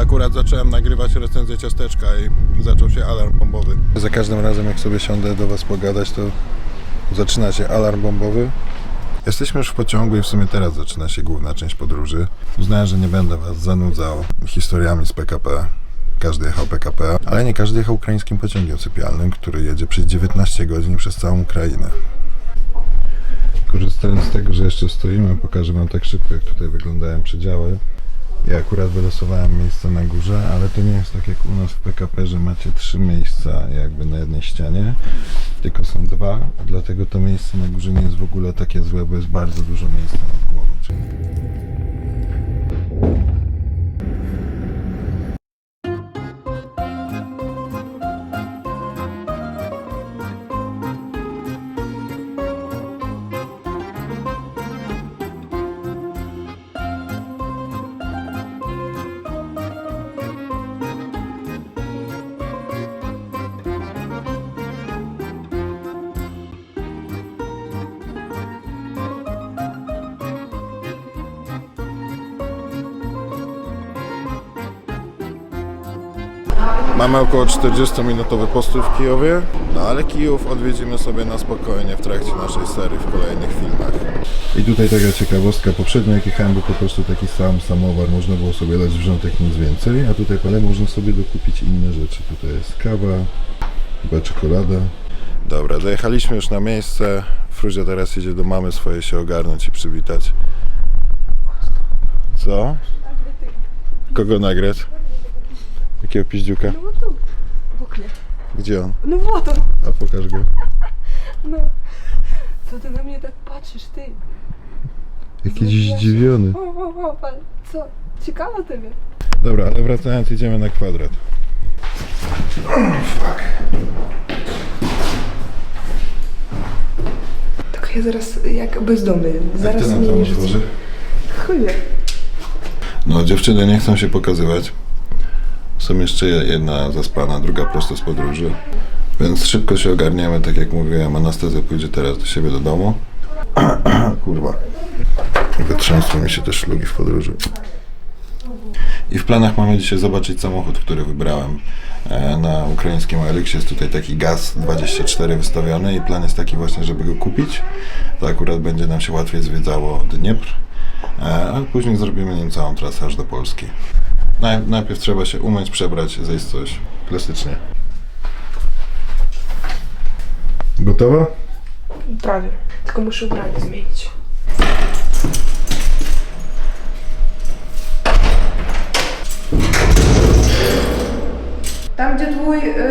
akurat zacząłem nagrywać recenzję ciasteczka i zaczął się alarm bombowy. Za każdym razem jak sobie siądę do Was pogadać, to zaczyna się alarm bombowy. Jesteśmy już w pociągu i w sumie teraz zaczyna się główna część podróży. Uznałem, że nie będę Was zanudzał historiami z PKP. Każdy jechał PKP, ale nie każdy jechał ukraińskim pociągiem sypialnym, który jedzie przez 19 godzin przez całą Ukrainę. Korzystając z tego, że jeszcze stoimy, pokażę Wam tak szybko, jak tutaj wyglądają przedziały. Ja akurat wylosowałem miejsce na górze, ale to nie jest tak jak u nas w PKP, że macie trzy miejsca jakby na jednej ścianie, tylko są dwa, dlatego to miejsce na górze nie jest w ogóle takie złe, bo jest bardzo dużo miejsca nad głową. Mamy około 40-minutowy postój w Kijowie, no ale Kijów odwiedzimy sobie na spokojnie w trakcie naszej serii w kolejnych filmach. I tutaj taka ciekawostka, poprzednio jak jechałem był po prostu taki sam samowar, można było sobie dać wrzątek nic więcej, a tutaj ale można sobie dokupić inne rzeczy. Tutaj jest kawa, chyba czekolada. Dobra, dojechaliśmy już na miejsce. Fruzia teraz idzie do mamy swojej się ogarnąć i przywitać. Co? Kogo nagrać? Jakiego piździuka? No tu, w. Gdzie on? No w. A pokaż go. No. Co ty na mnie tak patrzysz, ty? Jakiś Zobacz. zdziwiony. O, o, o, pan. Co? Ciekawe tobie. Dobra, ale wracając idziemy na kwadrat. Fuck. Tak ja zaraz jak bezdomny. Zaraz ty na to No dziewczyny nie chcą się pokazywać. Są jeszcze jedna zaspana, druga prosto z podróży. Więc szybko się ogarniemy, tak jak mówiłem, Anastazja pójdzie teraz do siebie do domu. Kurwa. Wytrząsły mi się te szlugi w podróży. I w planach mamy dzisiaj zobaczyć samochód, który wybrałem e, na ukraińskim Elixie. Jest tutaj taki GAZ-24 wystawiony i plan jest taki właśnie, żeby go kupić. To akurat będzie nam się łatwiej zwiedzało Dniepr, e, a później zrobimy nim całą trasę aż do Polski. Naj, najpierw trzeba się umyć, przebrać, zejść coś. Klasycznie. Gotowa? Prawie. Tylko muszę ubranie zmienić. Tam gdzie twój, y,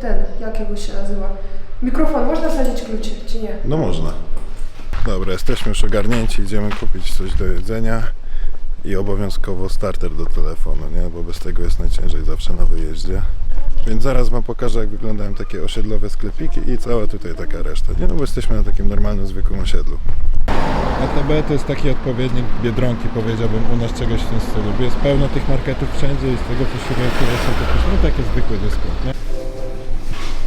ten, jak jego się nazywa? Mikrofon, można wsadzić kluczyk, czy nie? No można. Dobra, jesteśmy już ogarnięci, idziemy kupić coś do jedzenia i obowiązkowo starter do telefonu, nie? Bo bez tego jest najciężej zawsze na wyjeździe. Więc zaraz Wam pokażę, jak wyglądają takie osiedlowe sklepiki i cała tutaj taka reszta, nie? No bo jesteśmy na takim normalnym, zwykłym osiedlu. ATB to jest taki odpowiednik Biedronki, powiedziałbym, u nas czegoś w tym stylu. Bo jest pełno tych marketów wszędzie i z tego co się orientuję są to też, no takie zwykłe dyskont, nie?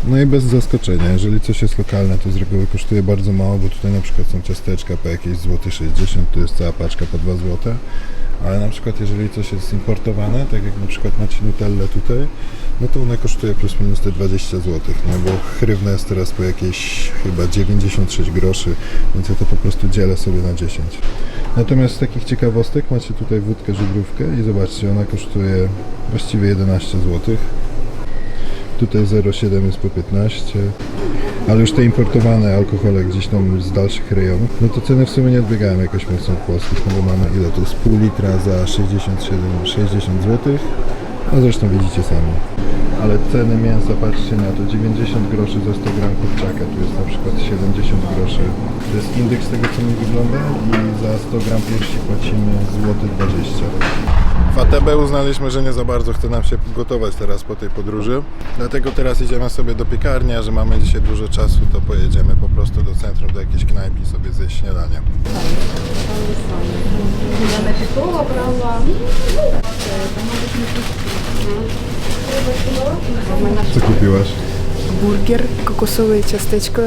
No i bez zaskoczenia, jeżeli coś jest lokalne, to z reguły kosztuje bardzo mało, bo tutaj na przykład są ciasteczka po jakieś złoty 60, tu jest cała paczka po 2 złote. Ale na przykład jeżeli coś jest importowane, tak jak na przykład macie Nutellę tutaj, no to one kosztuje plus minus te 20 zł, nie? bo chrywna jest teraz po jakieś chyba 96 groszy, więc ja to po prostu dzielę sobie na 10. Natomiast z takich ciekawostek macie tutaj wódkę żubrówkę i zobaczcie, ona kosztuje właściwie 11 złotych. Tutaj 0,7 jest po 15. Ale już te importowane alkohole gdzieś tam z dalszych rejonów, no to ceny w sumie nie odbiegają jakoś mocno od polskich, no bo mamy ile to jest pół litra za 67, 60 zł. No zresztą widzicie sami. Ale ceny mięsa, patrzcie na to, 90 groszy za 100 gram kurczaka, tu jest na przykład 70 groszy. To jest indeks tego co mi wygląda i za 100 gram piersi płacimy złoty 20. W ATB uznaliśmy, że nie za bardzo chce nam się gotować teraz po tej podróży. Dlatego teraz idziemy sobie do piekarni, a że mamy dzisiaj dużo czasu, to pojedziemy po prostu do centrum, do jakiejś knajpy i sobie zjeść śniadanie. Co kupiłaś? Бургер, kokosове ciasteczko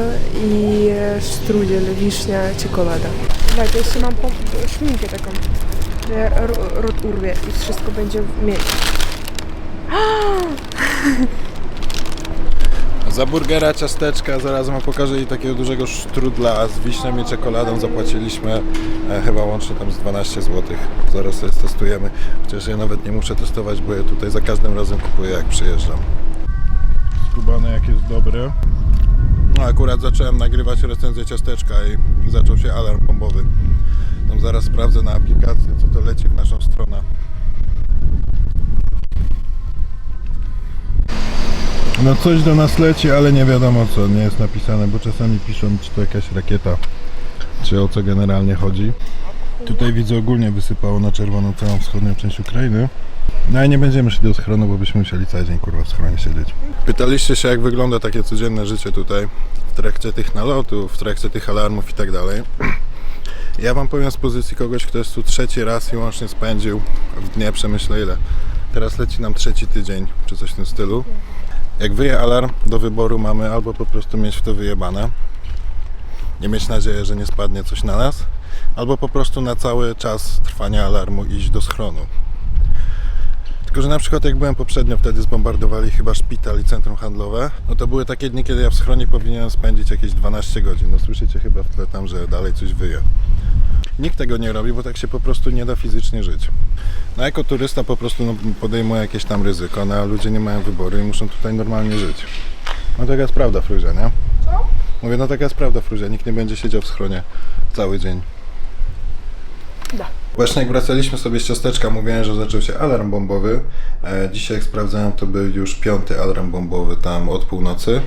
i e, strudziel, wiśnia, czekolada. Słuchaj, to jeszcze mam pom- szminkę taką, że ro- rot urwie i wszystko będzie w miejscu. Za burgera, ciasteczka, zaraz wam pokażę i takiego dużego sztrudla z wiśnią i czekoladą zapłaciliśmy e, chyba łącznie tam z 12 zł. Zaraz to testujemy, chociaż ja nawet nie muszę testować, bo ja tutaj za każdym razem kupuję jak przyjeżdżam. Skubane jak jest dobre. No akurat zacząłem nagrywać recenzję ciasteczka i zaczął się alarm bombowy. Tam zaraz sprawdzę na aplikacji, co to leci w naszą stronę. No coś do nas leci, ale nie wiadomo co, nie jest napisane, bo czasami piszą, czy to jakaś rakieta, czy o co generalnie chodzi. Tutaj widzę ogólnie wysypało na czerwono całą wschodnią część Ukrainy. No i nie będziemy szli do schronu, bo byśmy musieli cały dzień kurwa w schronie siedzieć. Pytaliście się jak wygląda takie codzienne życie tutaj w trakcie tych nalotów, w trakcie tych alarmów i tak dalej. Ja wam powiem z pozycji kogoś, kto jest tu trzeci raz i łącznie spędził w dnie przemyślę ile. Teraz leci nam trzeci tydzień, czy coś w tym stylu. Jak wyje alarm, do wyboru mamy albo po prostu mieć w to wyjebane, nie mieć nadzieję, że nie spadnie coś na nas, albo po prostu na cały czas trwania alarmu iść do schronu. Tylko, że na przykład jak byłem poprzednio, wtedy zbombardowali chyba szpital i centrum handlowe, no to były takie dni, kiedy ja w schronie powinienem spędzić jakieś 12 godzin. No słyszycie chyba w tle tam, że dalej coś wyje. Nikt tego nie robi, bo tak się po prostu nie da fizycznie żyć. No jako turysta po prostu no, podejmuje jakieś tam ryzyko, no a ludzie nie mają wyboru i muszą tutaj normalnie żyć. No taka jest prawda, Fruzia, nie? Co? Mówię, no taka jest prawda, Fruzia, nikt nie będzie siedział w schronie cały dzień. Da. Właśnie jak wracaliśmy sobie z ciasteczka, mówiłem, że zaczął się alarm bombowy. E, dzisiaj jak sprawdzałem, to był już piąty alarm bombowy tam od północy.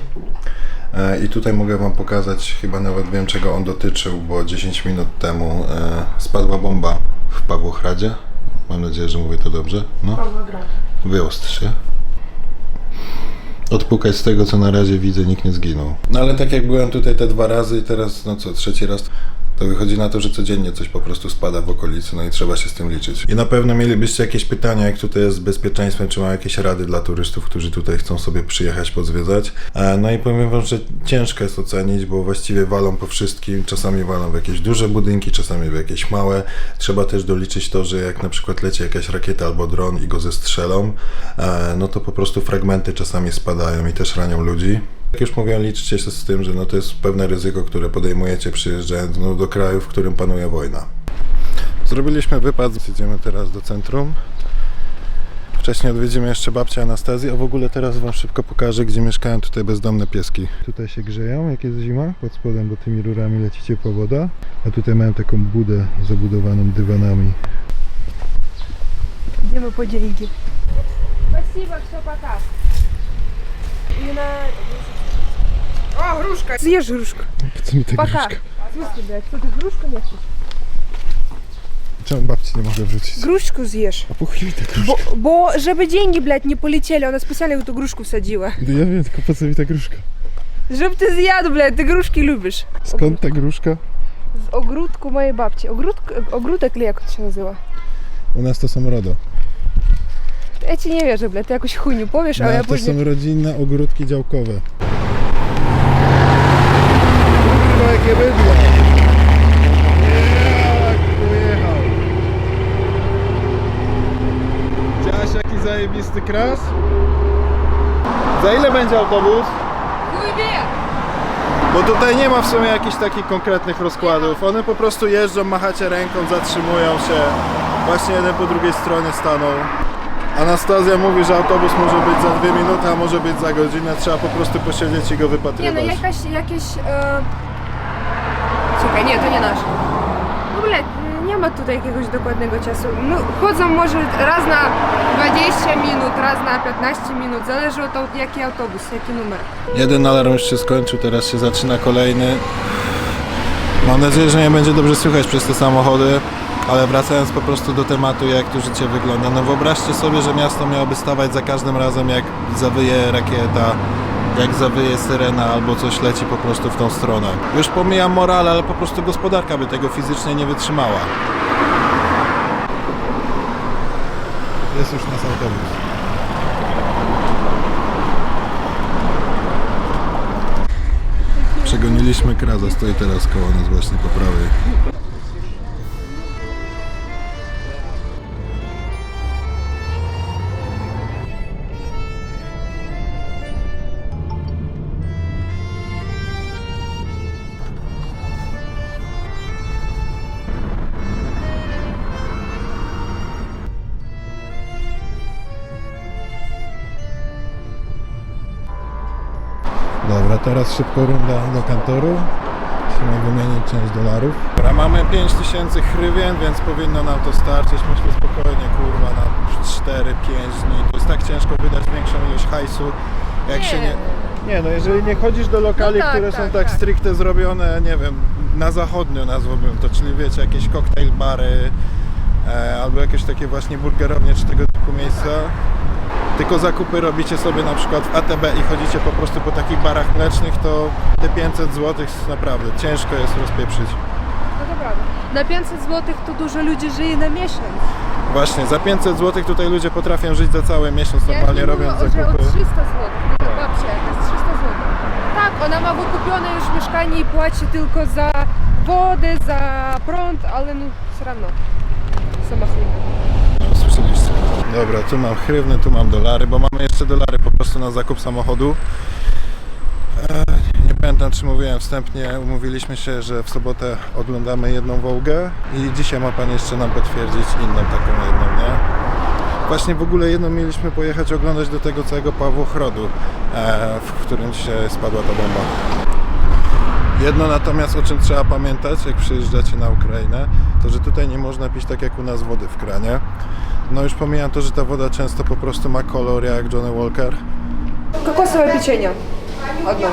E, I tutaj mogę Wam pokazać, chyba nawet wiem czego on dotyczył, bo 10 minut temu e, spadła bomba w Pawłochradzie. Mam nadzieję, że mówię to dobrze. No, wyostrzy się. Odpukać z tego, co na razie widzę, nikt nie zginął. No ale tak jak byłem tutaj te dwa razy i teraz, no co, trzeci raz, to wychodzi na to, że codziennie coś po prostu spada w okolicy, no i trzeba się z tym liczyć. I na pewno mielibyście jakieś pytania, jak tutaj jest z bezpieczeństwem, czy ma jakieś rady dla turystów, którzy tutaj chcą sobie przyjechać, pozwiedzać. E, No i powiem wam, że ciężko jest ocenić, bo właściwie walą po wszystkim, czasami walą w jakieś duże budynki, czasami w jakieś małe. Trzeba też doliczyć to, że jak na przykład leci jakaś rakieta albo dron i go zestrzelą, e, no to po prostu fragmenty czasami spadają i też ranią ludzi. Jak już mówiłem, liczcie się z tym, że no to jest pewne ryzyko, które podejmujecie przyjeżdżając no, do kraju, w którym panuje wojna. Zrobiliśmy wypad, idziemy teraz do centrum. Wcześniej odwiedzimy jeszcze babcię Anastazję, a w ogóle teraz Wam szybko pokażę, gdzie mieszkają tutaj bezdomne pieski. Tutaj się grzeją, jak jest zima, pod spodem, bo tymi rurami leci ciepła woda. A tutaj mają taką budę zabudowaną dywanami. Idziemy po деньги. Спасибо, все, пока. Не на... А, игрушка? Съешь грушку. Це Пока. игрушка. А, Слушай, блядь, что ты грушку не Чому бабці не могли вручити? Игрушку съешь. А похуй та Бо, грушка. бо щоб деньги, блядь, не полетели, она специально в эту игрушку всадила. Да я вижу, така пацавіта игрушка. Щоб ты з'їду, блядь, ты игрушки любишь? Скон та грушка? З огрудку моєї бабці. Огрудку, огрудок ли, як це назива? У нас то саморода. Ja ci не wierzę, блядь, ты jakąś chuj nie powiesz, ale ja, ja to później... są rodzinne. Zajebisty kras? Za ile będzie autobus? Chuj wie! Bo tutaj nie ma w sumie jakichś takich konkretnych rozkładów. One po prostu jeżdżą, machacie ręką, zatrzymują się. Właśnie jeden po drugiej stronie staną. Anastazja mówi, że autobus może być za dwie minuty, a może być za godzinę. Trzeba po prostu posiedzieć i go Nie wypatrywać. no, jakaś, jakieś... E... Słuchaj, nie, to nie nasz. W ogóle ma tutaj jakiegoś dokładnego czasu. No, chodzą może raz na 20 minut, raz na 15 minut. Zależy od au- jaki autobus, jaki numer. Jeden alarm już się skończył, teraz się zaczyna kolejny. Mam nadzieję, że nie będzie dobrze słychać przez te samochody, ale wracając po prostu do tematu, jak tu życie wygląda. No wyobraźcie sobie, że miasto miałoby stawać za każdym razem, jak zawyje rakieta, jak zawyje syrena albo coś leci po prostu w tą stronę. Już pomijam morale, ale po prostu gospodarka by tego fizycznie nie wytrzymała. Jest już nasz autobus. Przegoniliśmy Kraza, stoi teraz koło nas właśnie po prawej. Dobra, teraz szybko runda do kantoru. Musimy wymienić część dolarów. Dobra, mamy 5000 hrywien, więc powinno nam to starczyć. Myślę spokojnie, kurwa, na 4-5 dni. To jest tak ciężko wydać większą ilość hajsu, jak Nie. się nie... Nie, no jeżeli nie chodzisz do lokali, No tak, które są tak, tak tak. stricte zrobione, nie wiem, na zachodnio nazwałbym to, czyli wiecie, jakieś koktajl bary, e, albo jakieś takie właśnie burgerownie czy tego typu miejsca, tylko zakupy robicie sobie na przykład w ATB i chodzicie po prostu po takich barach mlecznych, to te 500 zł naprawdę ciężko jest rozpieprzyć. No to prawda. Na 500 zł to dużo ludzi żyje na miesiąc. Właśnie, za 500 zł tutaj ludzie potrafią żyć za cały miesiąc, normalnie ja robiąc mówię, że zakupy. od 300 zł. To babcia jakaś 300 zł. Tak, ona ma wykupione już mieszkanie i płaci tylko za wodę, za prąd, ale no все равно. Sama chuj. No, słyszeliście. Dobra, tu mam hrywny, tu mam dolary, bo mamy jeszcze dolary po prostu na zakup samochodu. Nie pamiętam czy mówiłem wstępnie, umówiliśmy się, że w sobotę oglądamy jedną Wołgę i dzisiaj ma Pan jeszcze nam potwierdzić inną taką jedną, nie? Właśnie w ogóle jedną mieliśmy pojechać oglądać do tego całego Pawłochrodu, e, w którym się spadła ta bomba. Jedno natomiast, o czym trzeba pamiętać, jak przyjeżdżacie na Ukrainę, to że tutaj nie można pić tak jak u nas wody w kranie. No już pomijam to, że ta woda często po prostu ma kolor jak Johnny Walker. Кокосовое печенье. Одно.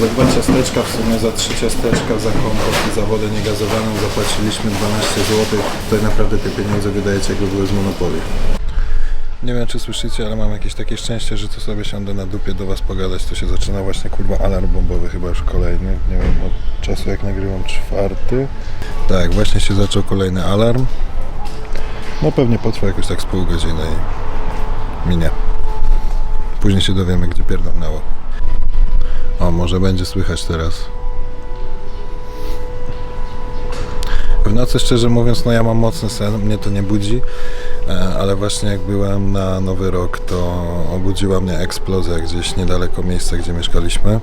Za dwa ciasteczka, w sumie za trzy ciasteczka, za kompot i za wodę niegazowaną zapłaciliśmy 12 zł. Tutaj naprawdę te pieniądze wydajecie jakby były z Monopoly. Nie wiem czy słyszycie, ale mam jakieś takie szczęście, że tu sobie siądę na dupie do Was pogadać. To się zaczyna właśnie kurwa alarm bombowy, chyba już kolejny. Nie wiem, od czasu jak nagrywam czwarty. Tak, właśnie się zaczął kolejny alarm. No pewnie potrwa jakoś tak z pół godziny i minie. Później się dowiemy, gdzie pierdolnęło. O, może będzie słychać teraz. W nocy, szczerze mówiąc, no ja mam mocny sen, mnie to nie budzi, ale właśnie jak byłem na Nowy Rok, to obudziła mnie eksplozja gdzieś niedaleko miejsca, gdzie mieszkaliśmy.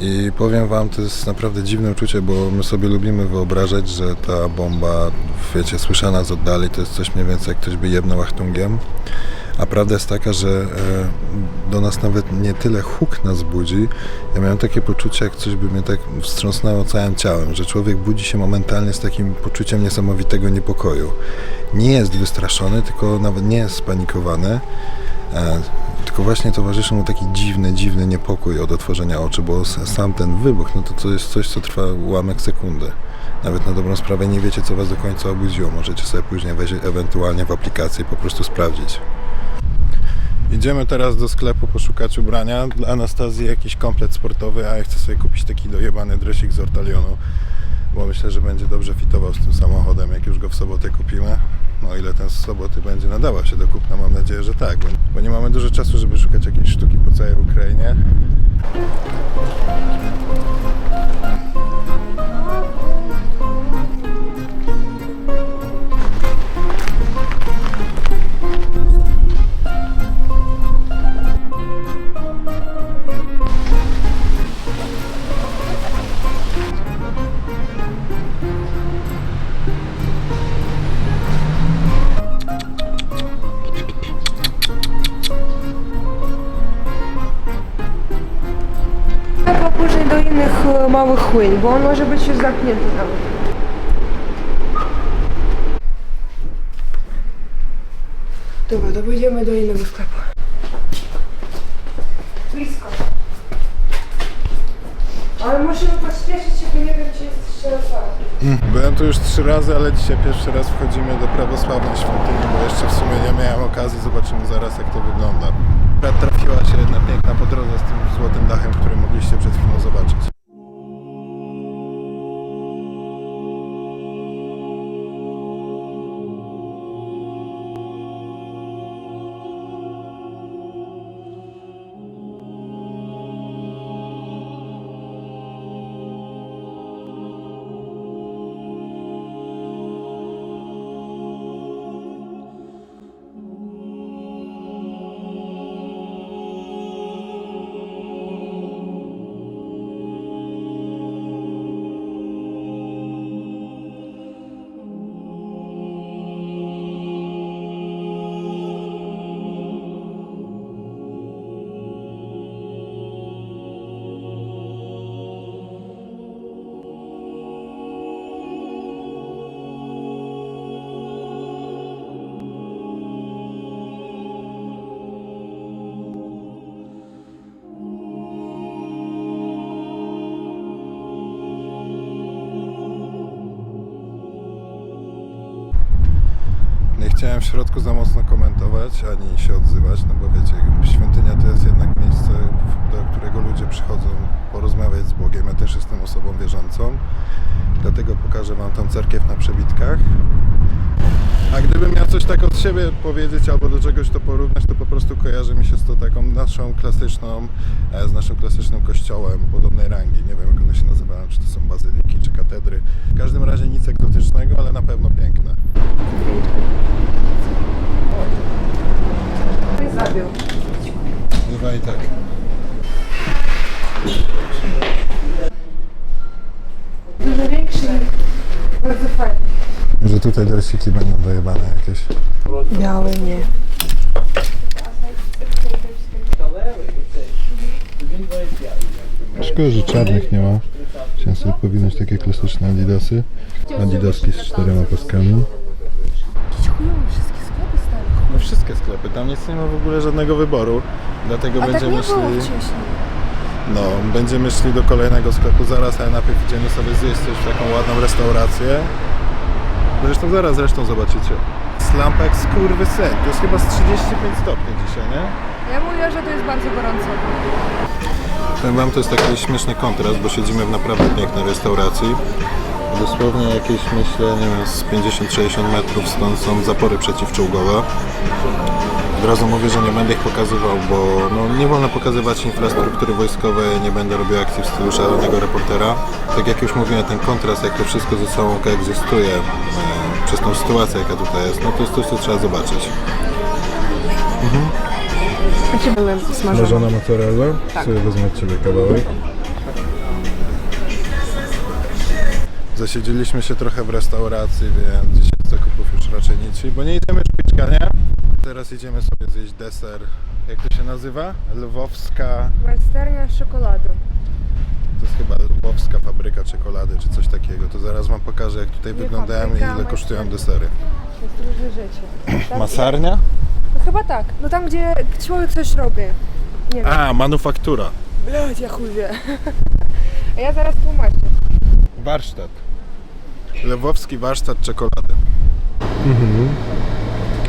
I powiem Wam, to jest naprawdę dziwne uczucie, bo my sobie lubimy wyobrażać, że ta bomba, wiecie, słyszana z oddali, to jest coś mniej więcej jak ktoś by jebnął achtungiem. A prawda jest taka, że e, do nas nawet nie tyle huk nas budzi. Ja miałem takie poczucie, jak coś by mnie tak wstrząsnęło całym ciałem, że człowiek budzi się momentalnie z takim poczuciem niesamowitego niepokoju. Nie jest wystraszony, tylko nawet nie jest spanikowany. E, tylko właśnie towarzyszy mu taki dziwny, dziwny niepokój od otworzenia oczu, bo sam ten wybuch, no to, to jest coś, co trwa ułamek sekundy. Nawet na dobrą sprawę nie wiecie, co was do końca obudziło. Możecie sobie później wejść ewentualnie w aplikację i po prostu sprawdzić. Idziemy teraz do sklepu poszukać ubrania. Dla Anastazji jakiś komplet sportowy, a ja chcę sobie kupić taki dojebany dresik z Ortalionu, bo myślę, że będzie dobrze fitował z tym samochodem, jak już go w sobotę kupimy. No ile ten z soboty będzie nadawał się do kupna, mam nadzieję, że tak, bo, nie mamy dużo czasu, żeby szukać jakiejś sztuki po całej Ukrainie. Małych chłyń, bo on może być już zamknięty nawet. Dobra, to pójdziemy do innego sklepu. Blisko. Ale musimy pośpieszyć się, bo nie wiem, czy jest jeszcze otwarte. Byłem tu już trzy razy, ale dzisiaj pierwszy raz wchodzimy do prawosławnej świątyni, bo jeszcze w sumie nie miałem okazji. Zobaczymy zaraz, jak to wygląda. Trafiła się jedna piękna po drodze z tym złotym dachem, który mogliście przed chwilą zobaczyć. Chciałem w środku za mocno komentować, ani się odzywać, no bo wiecie, świątynia to jest jednak miejsce, do którego ludzie przychodzą porozmawiać z Bogiem. Ja też jestem osobą wierzącą, dlatego pokażę Wam tą cerkiew na przebitkach. A gdybym miał coś tak od siebie powiedzieć albo do czegoś to porównać, to po prostu kojarzy mi się z to taką naszą klasyczną, e, z naszym klasycznym kościołem podobnej rangi. Nie wiem jak one się nazywają, czy to są bazyliki, czy katedry. W każdym razie nic egzotycznego, ale na pewno piękne. Zabił. Bywa i tak. Dużo większy. Bardzo fajny. Że tutaj dresiki będą dojebane jakieś. Biały nie. Szkoda, że czarnych nie ma. Chciałem sobie powinąć takie klasyczne adidasy. Adidaski z czterema paskami. Wszystkie sklepy, tam nic nie ma w ogóle żadnego wyboru. Dlatego A tak będziemy nie było szli. wcześniej. No, będziemy szli do kolejnego sklepu zaraz, ale najpierw idziemy sobie zjeść coś w taką ładną restaurację. Zresztą zaraz zresztą zobaczycie. Slampa jak skurwysyn. To jest chyba z 35 stopni dzisiaj, nie? Ja mówię, że to jest bardzo gorąco. Powiem wam, to jest taki śmieszny kontrast, bo siedzimy w naprawdę pięknej restauracji. Dosłownie jakieś, myślę, nie wiem, z 50-60 metrów stąd są zapory przeciwczołgowe. Od razu mówię, że nie będę ich pokazywał, bo no, nie wolno pokazywać infrastruktury wojskowej, nie będę robił akcji w stylu szalonego reportera. Tak jak już mówiłem, ten kontrast, jak to wszystko ze sobą koegzystuje e, przez tą sytuację, jaka tutaj jest, no to jest coś, co trzeba zobaczyć. Znaczy byłem smażony. Smażona mozzarella? Tak. Sobie wezmę od Ciebie kawałek. Zasiedzieliśmy się trochę w restauracji, więc dzisiaj zakupów już raczej nic, bo nie idziemy szpiczka, nie? Teraz idziemy sobie zjeść deser, jak to się nazywa? Lwowska... Majsternia z czekoladą. To jest chyba Lwowska fabryka czekolady, czy coś takiego. To zaraz wam pokażę, jak tutaj nie wyglądają fabryka, i ile majsternia. kosztują desery. To jest Masarnia? No chyba tak. No tam, gdzie człowiek coś robi. Nie wiem. A, manufaktura. Blad, ja chuj wie. A ja zaraz tłumaczę. Warsztat. Lewowski warsztat czekolady. Mhm.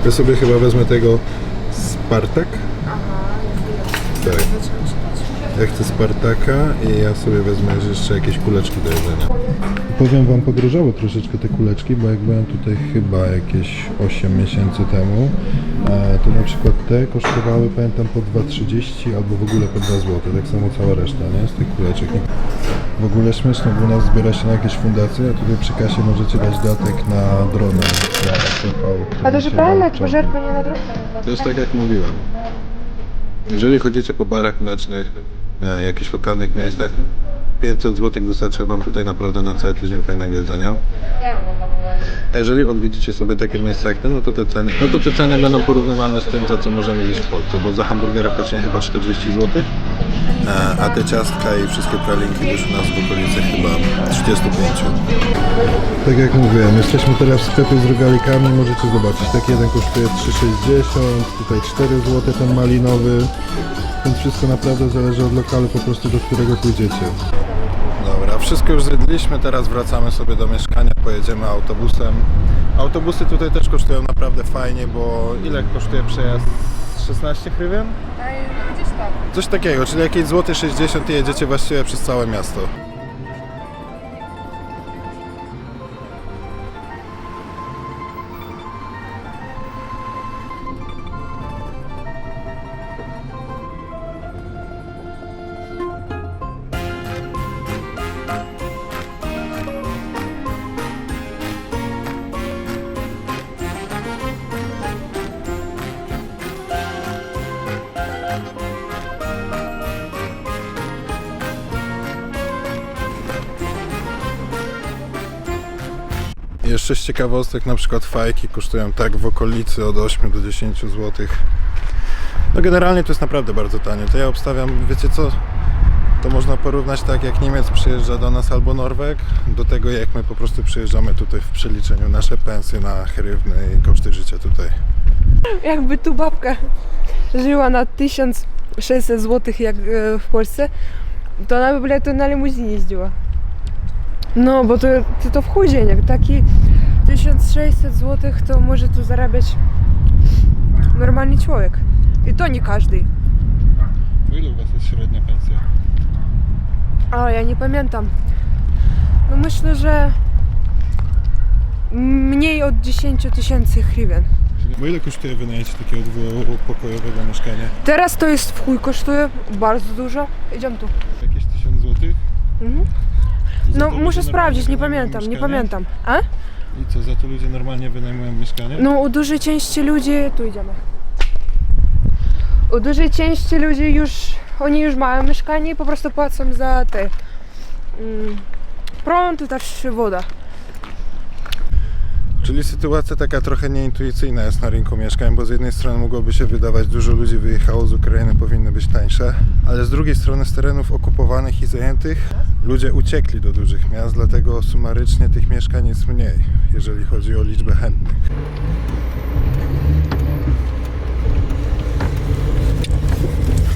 Ja sobie chyba wezmę tego Spartak. Tak. Ja chcę Spartaka i ja sobie wezmę jeszcze jakieś kuleczki do jedzenia. Powiem Wam, pogrążały troszeczkę te kuleczki, bo jak byłem tutaj chyba jakieś 8 miesięcy temu, to na przykład te kosztowały, pamiętam, po 2,30 albo w ogóle po 2 zł. Tak samo cała reszta, nie? Z tych kuleczek. W ogóle śmieszne, bo u nas zbiera się na jakieś fundacje, a tutaj przy kasie możecie dać datek na drona. A to, że pelek, pożerpanie na drona. To jest tak, jak mówiłem. Jeżeli chodzicie po barach nocnych, e, jakichś lokalnych miejscach, 500 zł wystarczy Wam tutaj naprawdę na cały tydzień fajnego jedzenia. A jeżeli odwiedzicie sobie takie miejsca jak te, no to te ceny, no to te ceny będą porównywane z tym, za co możemy jeść w Polsce, bo za hamburgera płacimy chyba 40 zł, a, a te ciastka i wszystkie pralinki wyszły nas w okolicy chyba 35. Tak jak mówiłem, jesteśmy teraz w sklepie z rogalikami, możecie zobaczyć. Taki jeden kosztuje 3,60, tutaj 4 zł ten malinowy. Więc wszystko naprawdę zależy od lokalu po prostu, do którego pójdziecie. Dobra, wszystko już zjedliśmy, teraz wracamy sobie do mieszkania, pojedziemy autobusem. Autobusy tutaj też kosztują naprawdę fajnie, bo ile kosztuje przejazd? 16 hrywien? Gdzieś tak. Coś takiego, czyli jakieś złote 60 i jedziecie właściwie przez całe miasto. jeszcze z ciekawostek, na przykład fajki kosztują tak w okolicy od 8 do 10 zł. No generalnie to jest naprawdę bardzo tanie. To ja obstawiam, wiecie co, to można porównać tak jak Niemiec przyjeżdża do nas albo Norweg, do tego jak my po prostu przyjeżdżamy tutaj w przeliczeniu nasze pensje na hrywny i koszty życia tutaj. Jakby tu babka żyła na 1600 zł jak e, w Polsce, to ona by, bля, to na limuzynie jeździła. No, bo to, to, w chuj taki 1600 zł to może tu zarabiać normalny człowiek. I to nie każdy. Po ile u Was jest średnia pensja? A ja nie pamiętam. No myślę, że mniej od 10 tysięcy hrywen. Bo ile kosztuje wynajęcie takiego dwupokojowego mieszkania? Teraz to jest w chuj kosztuje bardzo dużo. Idziemy tu. Jakieś 1000 zł? Mhm. Za No to muszę sprawdzić, nie normalnie pamiętam, nie pamiętam. A? I co, za to ludzie normalnie wynajmują mieszkanie? No u dużej części ludzi, tu idziemy. U dużej części ludzi już, oni już mają mieszkanie i po prostu płacą za te mm, prąd też woda. Czyli sytuacja taka trochę nieintuicyjna jest na rynku mieszkań, bo z jednej strony mogłoby się wydawać, dużo ludzi wyjechało z Ukrainy, powinny być tańsze, ale z drugiej strony z terenów okupowanych i zajętych ludzie uciekli do dużych miast, dlatego sumarycznie tych mieszkań jest mniej, jeżeli chodzi o liczbę chętnych.